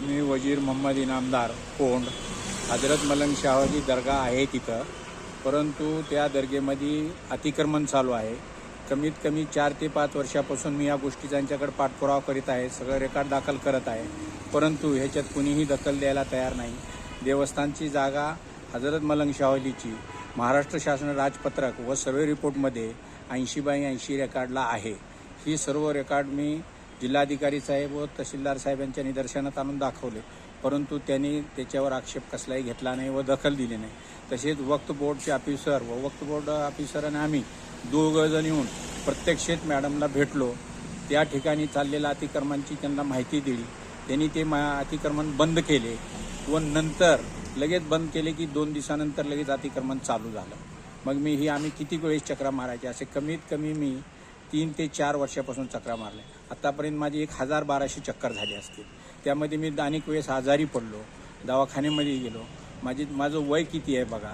मी वजीर मोहम्मद इनामदार कोंड हजरत मलंग शाहजी दर्गा आहे तिथं. परंतु त्या दर्गेमध्ये अतिक्रमण चालू आहे. कमीत कमी चार ते पाच वर्षापासून मी या गोष्टी त्यांच्याकडे पाठपुरावा करीत आहे सगळं रेकॉर्ड दाखल करत आहे. परंतु ह्याच्यात कुणीही दखल द्यायला तयार नाही. देवस्थानची जागा हजरत मलंग शाहजीची महाराष्ट्र शासन राजपत्रक व सर्वे रिपोर्टमध्ये ऐंशी बाय ऐंशी रेकॉर्डला आहे. ही सर्व रेकॉर्ड मी जिल्हाधिकारी साहेब व तहसीलदार साहेब यांच्या निदर्शनात आणून दाखवले. परंतु त्यांनी त्याच्यावर आक्षेप कसलाही घेतला नाही व दखल दिली नाही. तसेच वक्त बोर्डचे ऑफिसर व वक्त बोर्ड ऑफिसरांनी आम्ही दोघंजण येऊन प्रत्यक्षेत मॅडमला भेटलो. त्या ठिकाणी चाललेल्या अतिक्रमणाची त्यांना माहिती दिली. त्यांनी ते मा अतिक्रमण बंद केले व नंतर लगेच बंद केले की दोन दिवसानंतर लगेच अतिक्रमण चालू झालं. मग मी ही आम्ही किती वेळेस चक्रा मारायचे? असे कमीत कमी मी तीन ते चार वर्षापासून चक्रा मारल्या आतापर्यंत माझी एक हजार बाराशे चक्कर झाली असतील. त्यामध्ये मी अनेक वेळेस आजारी पडलो दवाखान्यामध्ये गेलो. माझी माझं वय किती आहे बघा?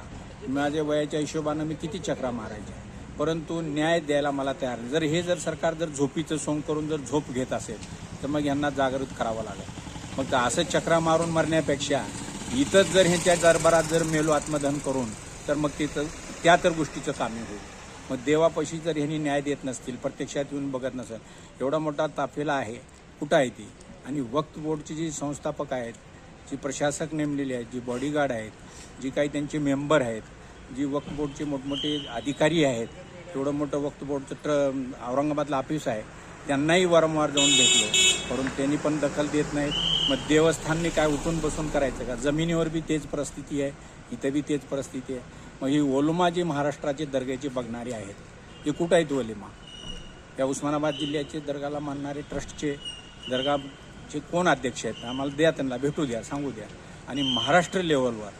माझ्या वयाच्या हिशोबानं मी किती चक्रा मारायच्या परंतु न्याय द्यायला मला तयार नाही. जर हे जर सरकार जर झोपीचं सोंग करून जर झोप घेत असेल तर मग यांना जागृत करावं लागेल. मग असं चक्रा मारून मरण्यापेक्षा इथंच जर ह्याच्या दरबारात जर मेलो आत्मदहन करून तर मग तिथं त्या तर गोष्टीचं कामी होईल. मग देवापाशी जर ह्यांनी न्याय देत नसतील प्रत्यक्षात येऊन बघत नसेल एवढा मोठा ताफेला आहे कुठं आहे ती? आणि वक्त बोर्डची जी संस्थापक आहेत जी प्रशासक नेमलेली आहेत जी बॉडीगार्ड आहेत जी काही त्यांचे मेंबर आहेत जी वक्त बोर्डचे मोठमोठे अधिकारी आहेत एवढं मोठं वक्त बोर्डचं ट्र औरंगाबादला ऑफिस आहे त्यांनाही वारंवार जाऊन भेटलो. परंतु त्यांनी पण दखल देत नाहीत. मग देवस्थानने काय उठून बसून करायचं का? जमिनीवर बी तेच परिस्थिती आहे इथं बी तेच परिस्थिती आहे. मग ही ओलमा जी महाराष्ट्राचे दर्ग्याचे बघणारे आहेत हे कुठं आहेत ओलिमा या उस्मानाबाद जिल्ह्याचे दर्गाला मानणारे ट्रस्टचे दर्गाचे कोण अध्यक्ष आहेत? आम्हाला द्या त्यांना भेटू द्या सांगू द्या. आणि महाराष्ट्र लेवलवर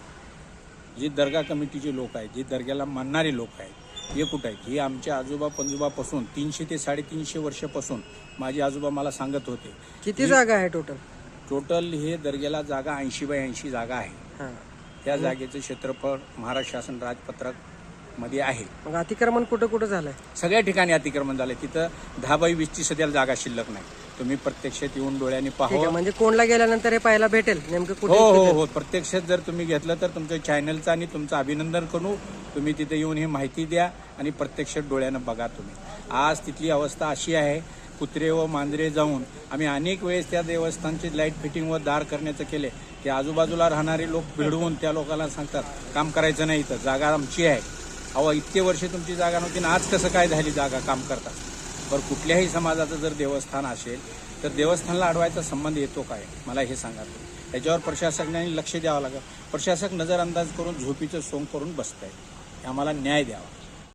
जे दर्गा कमिटीचे लोक आहेत जे दर्ग्याला मानणारे लोक आहेत हे कुठं आहेत? हे आमच्या आजोबा पंजोबापासून तीनशे ते साडेतीनशे वर्षापासून माझे आजोबा मला सांगत होते. किती जागा आहे टोटल टोटल हे दर्ग्याला जागा ऐंशी बाय ऐंशी जागा आहे. त्या जागेचं क्षेत्रफळ महाराष्ट्र शासन राजपत्रकमध्ये आहे. मग अतिक्रमण कुठं कुठं झालंय? सगळ्या ठिकाणी अतिक्रमण झाले तिथं दहा बाय वीसची सध्याला जागा शिल्लक नाही. तुम्ही प्रत्यक्षात येऊन डोळ्याने ठीक आहे पाहावं. म्हणजे कोणला गेल्यानंतर हे पाहायला भेटेल? नेमकं हो कुठे हो. हो प्रत्यक्षात जर तुम्ही घेतलं तर तुमच्या चॅनलचं आणि तुमचं अभिनंदन करू. तुम्ही तिथे येऊन ही माहिती द्या आणि प्रत्यक्षात डोळ्यानं बघा तुम्ही. आज तिथली अवस्था अशी आहे कुत्रे व मांजरे जाऊन आम्ही अनेक वेळेस त्या देवस्थानची लाइट फिटिंग व दार करण्याचं केले. की आजूबाजूला राहणारे लोक भिडवून त्या लोकांना सांगतात काम करायचं नाही इथं जागा आमची आहे. अहो इतके वर्षे तुमची जागा नव्हती ना आज कसं काय झाली जागा काम करतात पण कुठल्याही समाजाचं जर देवस्थान असेल तर देवस्थानला अडवायचा संबंध येतो काय? मला हे सांगा तुम्ही. याच्यावर प्रशासनाने लक्ष द्यावं लागेल. प्रशासक नजरअंदाज करून झोपीचं सोंग करून बसत आहे आम्हाला न्याय द्यावा.